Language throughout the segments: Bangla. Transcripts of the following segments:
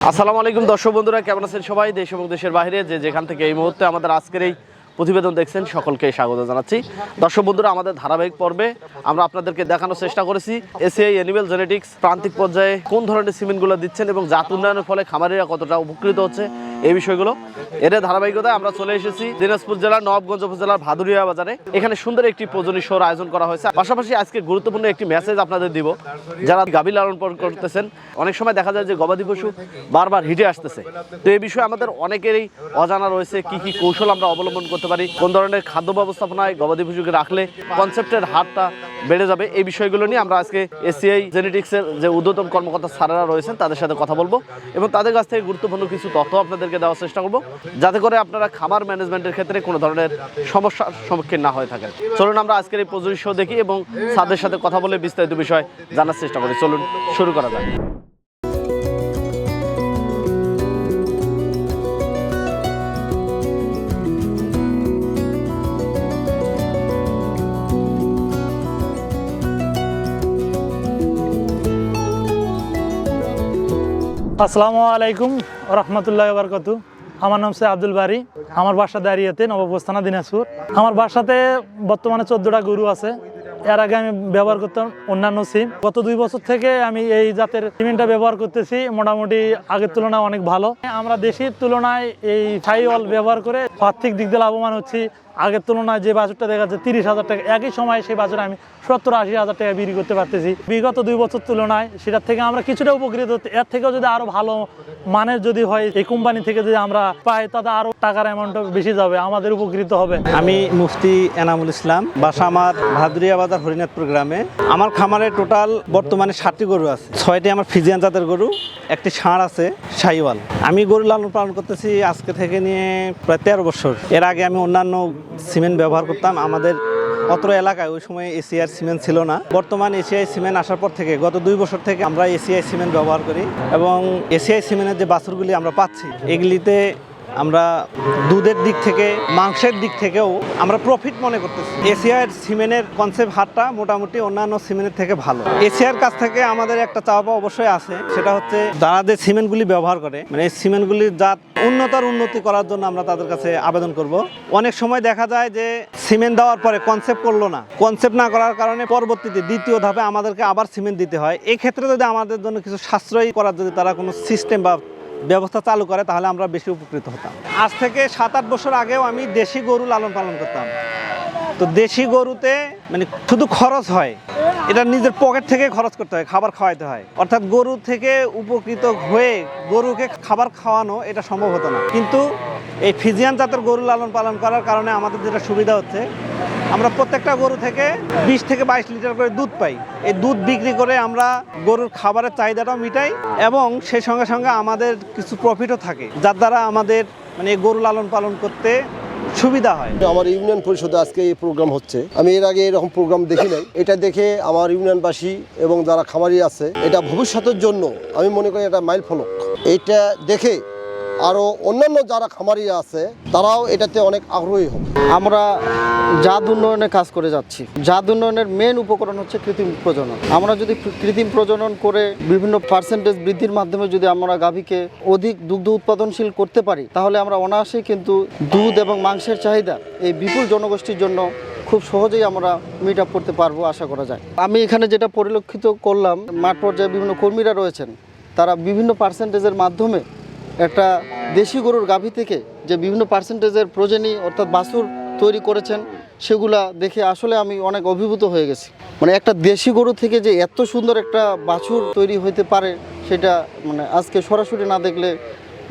আসসালামু আলাইকুম দর্শক বন্ধুরা, কেমন আছেন সবাই? দেশ এবং দেশের বাইরে যে যেখান থেকে এই মুহূর্তে আমাদের আজকের এই প্রতিবেদন দেখছেন, সকলকে স্বাগত জানাচ্ছি। দর্শক বন্ধুরা, আমাদের ধারাবাহিক পর্বে আমরা আপনাদেরকে দেখানোর চেষ্টা করেছি, এসিআই অ্যানিমেল জেনেটিক্স প্রান্তিক পর্যায়ে কোন ধরনের সিমেন্টগুলো দিচ্ছেন এবং জাত উন্নয়নের ফলে খামারিরা কতটা উপকৃত হচ্ছে এই বিষয়গুলো। এর ধারাবাহিকতায় আমরা চলে এসেছি দিনাজপুর জেলার নবাবগঞ্জ উপজেলার ভাদুরিয়া বাজারে। এখানে সুন্দর একটি প্রজনী শোর আয়োজন করা হয়েছে। পাশাপাশি আজকে গুরুত্বপূর্ণ একটি মেসেজ আপনাদের দিব, যারা গাভী লালন পালন করতেছেন। অনেক সময় দেখা যায় যে গবাদি পশু বারবার হিটে আসতেছে। তো এই বিষয়ে আমাদের অনেকেরই অজানা রয়েছে, কি কি কৌশল আমরা অবলম্বন করতে পারি কোন ধরনের খাদ্য ব্যবস্থাপনায় গবাদি পশুকে রাখলে কনসেপ্টের হারটা বেড়ে যাবে, এই বিষয়গুলো নিয়ে আমরা আজকে এসিআই জেনেটিক্সের যে ঊর্ধ্বতন কর্মকর্তা স্যারেরা রয়েছেন, তাদের সাথে কথা বলব এবং তাদের কাছ থেকে গুরুত্বপূর্ণ কিছু তথ্য আপনাদেরকে দেওয়ার চেষ্টা করব, যাতে করে আপনারা খামার ম্যানেজমেন্টের ক্ষেত্রে কোনো ধরনের সমস্যার সম্মুখীন না হয়ে থাকেন। চলুন আমরা আজকের এই শো দেখি এবং স্যারদের সাথে কথা বলে বিস্তারিত বিষয় জানার চেষ্টা করি। চলুন, শুরু করা যাক। আসসালামু আলাইকুম রহমতুল্লাহ বরকত আমার নাম সে আব্দুল বারি। আমার বাসা দাঁড়িয়েতে নববস্থানা দিনাজপুর। আমার বাসাতে বর্তমানে চোদ্দোটা গরু আছে। এর আগে আমি ব্যবহার করতাম অন্যান্য সিম। গত দুই বছর থেকে আমি এই জাতের সিমেন্টটা ব্যবহার করতেছি। মোটামুটি আগের তুলনায় অনেক ভালো। আমরা দেশির তুলনায় এই ছাইওয়াল ব্যবহার করে আর্থিক দিক দিয়ে লাভবান হচ্ছি। আগের তুলনায় যে বাজারটা দেখা যাচ্ছে তিরিশ হাজার টাকা, একই সময়ে সেই বাজারে আমি সত্তর আশি হাজার টাকা বিক্রি করতে পারতেছি। বিগত দুই বছর তুলনায় সেটার থেকে আমরা কিছুটা উপকৃত হতে এর থেকেও যদি আরও ভালো মানের যদি হয়, এই কোম্পানি থেকে যদি আমরা পাই, তাতে আরও টাকার অ্যামাউন্টটা বেশি যাবে, আমাদের উপকৃত হবে। আমি মুফতি এনামুল ইসলাম, বাসা আমার ভাদুরিয়া বাজার হরিনাথপুর গ্রামে। আমার খামারে টোটাল বর্তমানে ষাটটি গরু আছে। ছয়টি আমার ফিজিয়ান জাতের গরু, একটি ষাঁড় আছে শাহিওয়াল আমি গরু লালন পালন করতেছি আজকে থেকে নিয়ে প্রায় তেরো বছর। এর আগে আমি অন্যান্য সিমেন্ট ব্যবহার করতাম। আমাদের অত্র এলাকায় ওই সময় এসিআর সিমেন্ট ছিল না। বর্তমান এসিআই সিমেন্ট আসার পর থেকে, গত দুই বছর থেকে আমরা এসিআই সিমেন্ট ব্যবহার করি এবং এসিআই সিমেন্টের যে বাছুরগুলি আমরা পাচ্ছি, এগুলিতে আমরা দুধের দিক থেকে, মাংসের দিক থেকেও আমরা প্রফিট মনে করতেছি। এশিয়ার সিমেন্টের কনসেপ্ট হারটা মোটামুটি অন্যান্য সিমেন্টের থেকে ভালো। এশিয়ার কাছ থেকে আমাদের একটা চাওয়া অবশ্যই আছে। সেটা হচ্ছে যারা যে সিমেন্টগুলি ব্যবহার করে মানে এই সিমেন্টগুলির জাত উন্নতর উন্নতি করার জন্য আমরা তাদের কাছে আবেদন করব। অনেক সময় দেখা যায় যে সিমেন্ট দেওয়ার পরে কনসেপ্ট করল না। কনসেপ্ট না করার কারণে পরবর্তীতে দ্বিতীয় ধাপে আমাদেরকে আবার সিমেন্ট দিতে হয়। এক্ষেত্রে যদি আমাদের জন্য কিছু সাশ্রয়ী করার যদি তারা কোনো সিস্টেম বা ব্যবস্থা চালু করে, তাহলে আমরা বেশি উপকৃত হতাম। আজ থেকে সাত আট বছর আগেও আমি দেশি গরু লালন পালন করতাম। তো দেশি গরুতে মানে শুধু খরচ হয়, এটা নিজের পকেট থেকে খরচ করতে হয়, খাবার খাওয়াইতে হয়। অর্থাৎ গরু থেকে উপকৃত হয়ে গরুকে খাবার খাওয়ানো এটা সম্ভব হতো না। কিন্তু এই ফিজিয়ান জাতের গরু লালন পালন করার কারণে আমাদের যেটা সুবিধা হচ্ছে আমরা প্রত্যেকটা গরু থেকে বিশ থেকে বাইশ লিটার করে দুধ পাই। এই দুধ বিক্রি করে আমরা গরুর খাবারের চাহিদাটাও মিটাই এবং সেই সঙ্গে সঙ্গে আমাদের কিছু প্রফিটও থাকে, যার দ্বারা আমাদের মানে গরু লালন পালন করতে সুবিধা হয়। আমার ইউনিয়ন পরিষদে আজকে এই প্রোগ্রাম হচ্ছে। আমি এর আগে এরকম প্রোগ্রাম দেখি নাই। এটা দেখে আমার ইউনিয়নবাসী এবং যারা খামারি আছে, এটা ভবিষ্যতের জন্য আমি মনে করি এটা মাইল ফলক। এইটা দেখে আরও অন্যান্য যারা খামারি আছে, তারাও এটাতে অনেক আগ্রহী হবে। আমরা জাত উন্নয়নের কাজ করে যাচ্ছি। জাত উন্নয়নের মেন উপকরণ হচ্ছে কৃত্রিম প্রজনন। আমরা যদি কৃত্রিম প্রজনন করে বিভিন্ন পার্সেন্টেজ বৃদ্ধির মাধ্যমে যদি আমরা গাভীকে অধিক দুগ্ধ উৎপাদনশীল করতে পারি, তাহলে আমরা অনায়াসেই কিন্তু দুধ এবং মাংসের চাহিদা এই বিপুল জনগোষ্ঠীর জন্য খুব সহজেই আমরা মিট আপ করতে পারব আশা করা যায়। আমি এখানে যেটা পরিলক্ষিত করলাম, মাঠ পর্যায়ে বিভিন্ন কর্মীরা রয়েছেন। তারা বিভিন্ন পার্সেন্টেজের মাধ্যমে একটা দেশি গরুর গাভী থেকে যে বিভিন্ন পার্সেন্টেজের প্রজেনি অর্থাৎ বাছুর তৈরি করেছেন, সেগুলা দেখে আসলে আমি অনেক অভিভূত হয়ে গেছি। মানে একটা দেশি গরু থেকে যে এত সুন্দর একটা বাছুর তৈরি হইতে পারে, সেটা মানে আজকে সরাসরি না দেখলে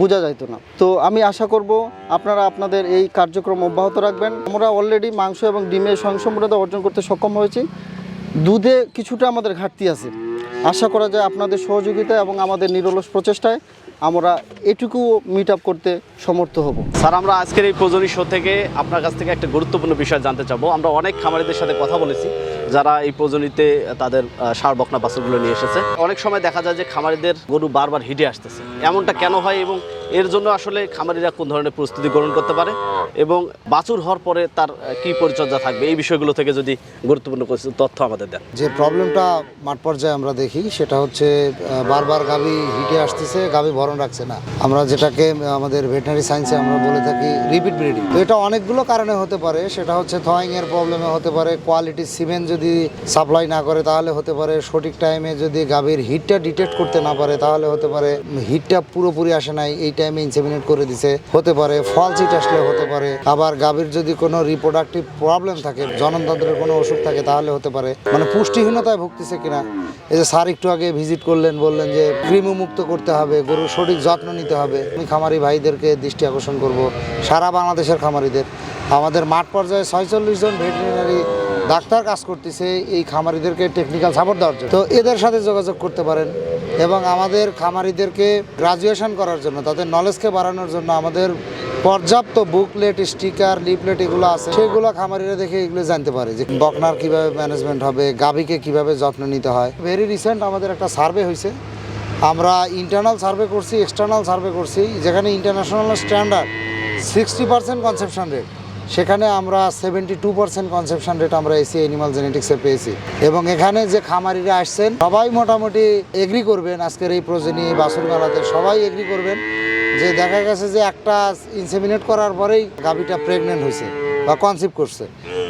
বোঝা যাইতো না। তো আমি আশা করব আপনারা আপনাদের এই কার্যক্রম অব্যাহত রাখবেন। আমরা অলরেডি মাংস এবং ডিমের স্বয়ংসম্পূর্ণতা অর্জন করতে সক্ষম হয়েছি। দুধে কিছুটা আমাদের ঘাটতি আছে। আশা করা যায় আপনাদের সহযোগিতা এবং আমাদের নিরলস প্রচেষ্টায় আমরা এটুকু মিট আপ করতে সমর্থ হব। স্যার, আমরা আজকের এই প্রজনী শো থেকে আপনার কাছ থেকে একটা গুরুত্বপূর্ণ বিষয় জানতে চাবো। আমরা অনেক খামারিদের সাথে কথা বলেছি, যারা এই প্রজনীতে তাদের সার, বকনা, বাছুরগুলো নিয়ে এসেছে। অনেক সময় দেখা যায় যে খামারিদের গরু বারবার হিটে আসতেছে। এমনটা কেন হয় এবং এর জন্য আসলে খামারিরা কোন ধরনের প্রস্তুতি গ্রহণ করতে পারে এবং বাছুর হওয়ার পরে তার কি পরিচর্যা থাকবে? এই বিষয়গুলো থেকে যদি গুরুত্বপূর্ণ তথ্য আমাদের দেন। যে প্রবলেমটা মাঠ পর্যায়ে আমরা দেখি, সেটা হচ্ছে বারবার গাভী হিটে আসতেছে, গাভী ভরণ রাখছে না। আমরা যেটাকে আমাদের ভেটেনারি সায়েন্সে আমরা বলে থাকি রিপিট ব্রিডিং। তো এটা অনেকগুলো কারণে হতে পারে, সেটা হচ্ছে থয়িং এর প্রবলেমে হতে পারে, কোয়ালিটি সিমেন্ট যদি সাপ্লাই না করে তাহলে হতে পারে, সঠিক টাইমে যদি গাভীর হিটটা ডিটেক্ট করতে না পারে তাহলে হতে পারে হিটটা পুরোপুরি আসে নাই, এই টাইমে ইনসেমিনেট করে দিছে। হতে পারে ফলস আসলে হতে পারে। আবার গাভীর যদি কোনো রিপ্রোডাক্টিভ প্রবলেম থাকে, জননতন্ত্রের কোনো অসুখ থাকে, তাহলে হতে পারে। মানে পুষ্টিহীনতায় ভুগতেছে কিনা। এই যে স্যার একটু আগে ভিজিট করলেন, বললেন যে কৃমি মুক্ত করতে হবে, গরুর সঠিক যত্ন নিতে হবে। আমি খামারি ভাইদেরকে দৃষ্টি আকর্ষণ করব, সারা বাংলাদেশের খামারিদের। আমাদের মাঠ পর্যায়ে ছয়চল্লিশ জন ভেটেরিনারি ডাক্তার কাজ করতেছে এই খামারিদেরকে টেকনিক্যাল সাপোর্ট দেওয়ার জন্য। তো এদের সাথে যোগাযোগ করতে পারেন। এবং আমাদের খামারিদেরকে গ্রাজুয়েশন করার জন্য, তাদের নলেজকে বাড়ানোর জন্য আমাদের পর্যাপ্ত বুকলেট স্টিকার লিফলেট এগুলো আছে। সেগুলো খামারিরা দেখে এগুলো জানতে পারে যে বকনার কীভাবে ম্যানেজমেন্ট হবে, গাভীকে কীভাবে যত্ন নিতে হয়। ভেরি রিসেন্ট আমাদের একটা সার্ভে হয়েছে। আমরা ইন্টারনাল সার্ভে করছি এক্সটার্নাল সার্ভে করছি, যেখানে international standard sixty percent conception rate সেখানে আমরা seventy two percent conception rate আমরা এসি অ্যানিমাল জেনেটিক্সে পেয়েছি। এবং এখানে যে খামারিরা আসছেন, সবাই মোটামুটি এগ্রি করবেন আজকের এই প্রজনী বাসুর মেলাতে। সবাই এগ্রি করবেন যে দেখা গেছে যে একটা ইনসেমিনেট করার পরেই গাভীটা প্রেগনেন্ট হয়েছে বা কনসিভ করছে।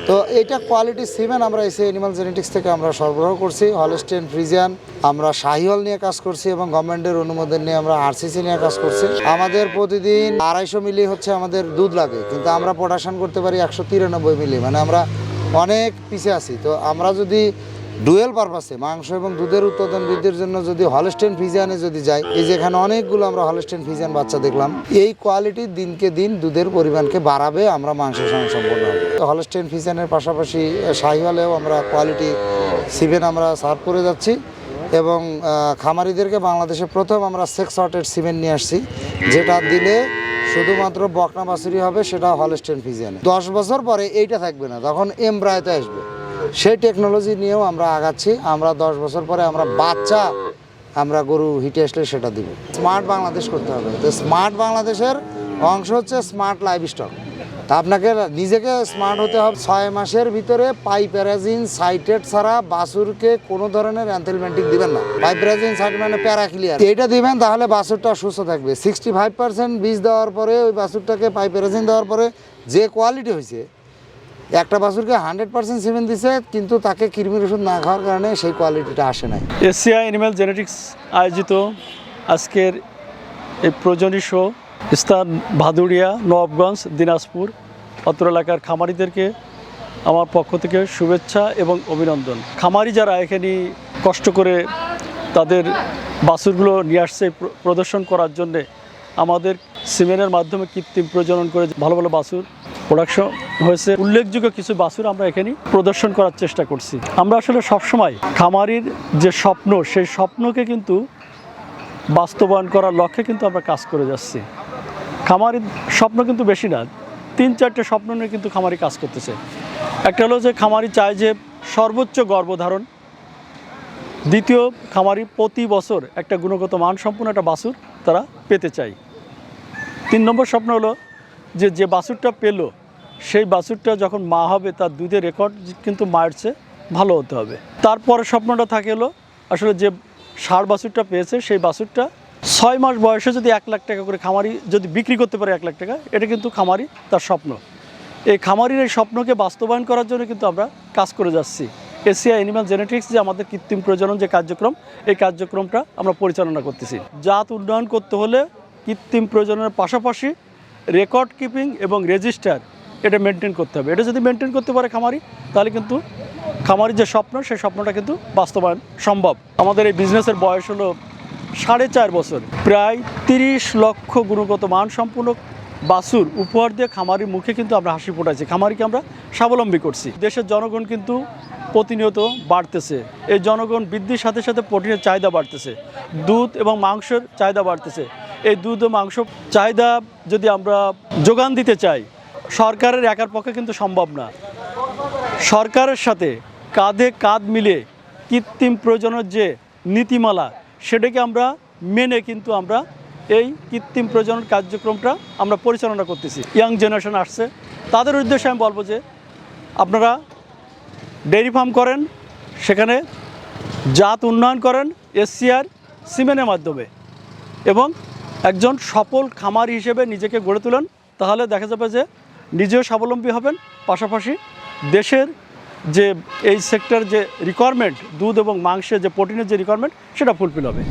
তো এটা কোয়ালিটি সিমেন আমরা এসে অ্যানিমাল জেনেটিক্স থেকে আমরা সরবরাহ করছি হলস্টেন ফ্রিজিয়ান আমরা শাহিওয়াল নিয়ে কাজ করছি এবং গভর্নমেন্টের অনুমোদন নিয়ে আমরা আরসিসি নিয়ে কাজ করছি। আমাদের প্রতিদিন আড়াইশো মিলি হচ্ছে আমাদের দুধ লাগে, কিন্তু আমরা প্রোডাকশন করতে পারি একশো তিরানব্বই মিলি মানে আমরা অনেক পিছিয়ে আছি। তো আমরা যদি ডুয়েল পারপাসে, মাংস এবং দুধের উৎপাদন বৃদ্ধির জন্য যদি হলস্টেন ফিজিয়ানে যদি যাই, এই যে এখানে অনেকগুলো আমরা হলস্টেন ফিজিয়ান বাচ্চা দেখলাম, এই কোয়ালিটি দিনকে দিন দুধের পরিমাণকে বাড়াবে, আমরা মাংসের সঙ্গে সম্পন্ন হবে হলস্টেন ফিজিয়ানের পাশাপাশি শাহিওয়ালেও আমরা কোয়ালিটি সিভেন আমরা সার্ভ করে যাচ্ছি এবং খামারিদেরকে বাংলাদেশে প্রথম আমরা সেক্স শর্টেড সিমেন্ট নিয়ে আসছি, যেটা দিলে শুধুমাত্র বকনা বাছুরি হবে, সেটা হলস্টেন ফিজিয়ানে। দশ বছর পরে এইটা থাকবে না, তখন এমব্রায়তে আসবে। সেই টেকনোলজি নিয়েও আমরা আগাচ্ছি। আমরা দশ বছর পরে আমরা বাচ্চা আমরা গরু হিটে আসলে সেটা দিব। স্মার্ট বাংলাদেশ করতে হবে। তো স্মার্ট বাংলাদেশের অংশ হচ্ছে স্মার্ট লাইভ স্টক তা আপনাকে নিজেকে স্মার্ট হতে হবে। ছয় মাসের ভিতরে পাইপ্যারাজিন সাইটেড ছাড়া বাছুরকে কোনো ধরনের অ্যান্থেলমেন্টিক দিবেন না। পাইপ্যারাজিন সাইট মানে প্যারাক্লিয়ার এটা দিবেন, তাহলে বাসুরটা সুস্থ থাকবে। সিক্সটি ফাইভ পার্সেন্ট বীজ দেওয়ার পরে ওই বাসুরটাকে পাইপ্যারাজিন দেওয়ার পরে যে কোয়ালিটি হয়েছে একটা বাছুরকে হান্ড্রেড পার্সেন্ট সিমেন্ট দিছে, কিন্তু তাকে কৃমির ওষুধ না খাওয়ার কারণে সেই কোয়ালিটিটা আসে নাই। এশিয়া অ্যানিম্যাল জেনেটিক্স আয়োজিত আজকের এই প্রজনী শো স্থান ভাদুড়িয়া নবাবগঞ্জ দিনাজপুর, অত্র এলাকার খামারিদেরকে আমার পক্ষ থেকে শুভেচ্ছা এবং অভিনন্দন। খামারি যারা এখানে কষ্ট করে তাদের বাছুরগুলো নিয়ে আসছে প্রদর্শন করার জন্যে, আমাদের সিমেনের মাধ্যমে কৃত্রিম প্রজনন করে ভালো ভালো বাছুর প্রোডাকশন হয়েছে। উল্লেখযোগ্য কিছু বাছুর আমরা এখানে প্রদর্শন করার চেষ্টা করছি। আমরা আসলে সবসময় খামারির যে স্বপ্ন, সেই স্বপ্নকে কিন্তু বাস্তবায়ন করার লক্ষ্যে কিন্তু আমরা কাজ করে যাচ্ছি। খামারির স্বপ্ন কিন্তু বেশি না, তিন চারটে স্বপ্ন নিয়ে কিন্তু খামারি কাজ করতেছে। একটা হলো যে খামারি চায় যে সর্বোচ্চ গর্ভধারণ। দ্বিতীয়, খামারি প্রতি বছর একটা গুণগত মানসম্পন্ন একটা বাছুর তারা পেতে চায়। তিন নম্বর স্বপ্ন হলো যে যে বাছুরটা পেল, সেই বাছুরটা যখন মা হবে, তার দুধের রেকর্ড কিন্তু মায়ের চেয়ে ভালো হতে হবে। তারপরে স্বপ্নটা থাকে হলো, আসলে যে সার বাছুরটা পেয়েছে, সেই বাছুরটা ছয় মাস বয়সে যদি এক লাখ টাকা করে খামারি যদি বিক্রি করতে পারে এক লাখ টাকা, এটা কিন্তু খামারি তার স্বপ্ন। এই খামারির এই স্বপ্নকে বাস্তবায়ন করার জন্য কিন্তু আমরা কাজ করে যাচ্ছি। এশিয়া অ্যানিমাল জেনেটিক্স যে আমাদের কৃত্রিম প্রজনন যে কার্যক্রম, এই কার্যক্রমটা আমরা পরিচালনা করতেছি। জাত উন্নয়ন করতে হলে কৃত্রিম প্রজননের পাশাপাশি রেকর্ড কিপিং এবং রেজিস্টার এটা মেনটেন করতে হবে। এটা যদি মেনটেন করতে পারে খামারি, তাহলে কিন্তু খামারির যে স্বপ্ন, সেই স্বপ্নটা কিন্তু বাস্তবায়ন সম্ভব। আমাদের এই বিজনেসের বয়স হলো সাড়ে চার বছর। প্রায় তিরিশ লক্ষ গুণগত মানসম্পন্ন বাছুর উপহার দিয়ে খামারির মুখে কিন্তু আমরা হাসি ফোটাইছি। খামারিকে আমরা স্বাবলম্বী করছি। দেশের জনগণ কিন্তু প্রতিনিয়ত বাড়তেছে। এই জনগণ বৃদ্ধির সাথে সাথে প্রোটিনের চাহিদা বাড়তেছে। দুধ এবং মাংসের চাহিদা বাড়তেছে। এই দুধ ও মাংস চাহিদা যদি আমরা যোগান দিতে চাই, সরকারের একার পক্ষে কিন্তু সম্ভব না। সরকারের সাথে কাঁধে কাঁধ মিলে কৃত্রিম প্রয়োজনের যে নীতিমালা, সেটাকে আমরা মেনে কিন্তু আমরা এই কৃত্রিম প্রজনন কার্যক্রমটা আমরা পরিচালনা করতেছি। ইয়াং জেনারেশন আসছে, তাদের উদ্দেশ্যে আমি বলব যে আপনারা ডেয়ারি ফার্ম করেন, সেখানে জাত উন্নয়ন করেন, এসসিআর, সিমেনের মাধ্যমে এবং একজন সফল খামার হিসেবে নিজেকে গড়ে তোলেন, তাহলে দেখা যাবে যে নিজেও স্বাবলম্বী হবেন। পাশাপাশি দেশের যে এই সেক্টর যে রিকোয়ারমেন্ট দুধ এবং মাংসের যে প্রোটিনের যে রিকোয়ারমেন্ট সেটা ফুলফিল হবে।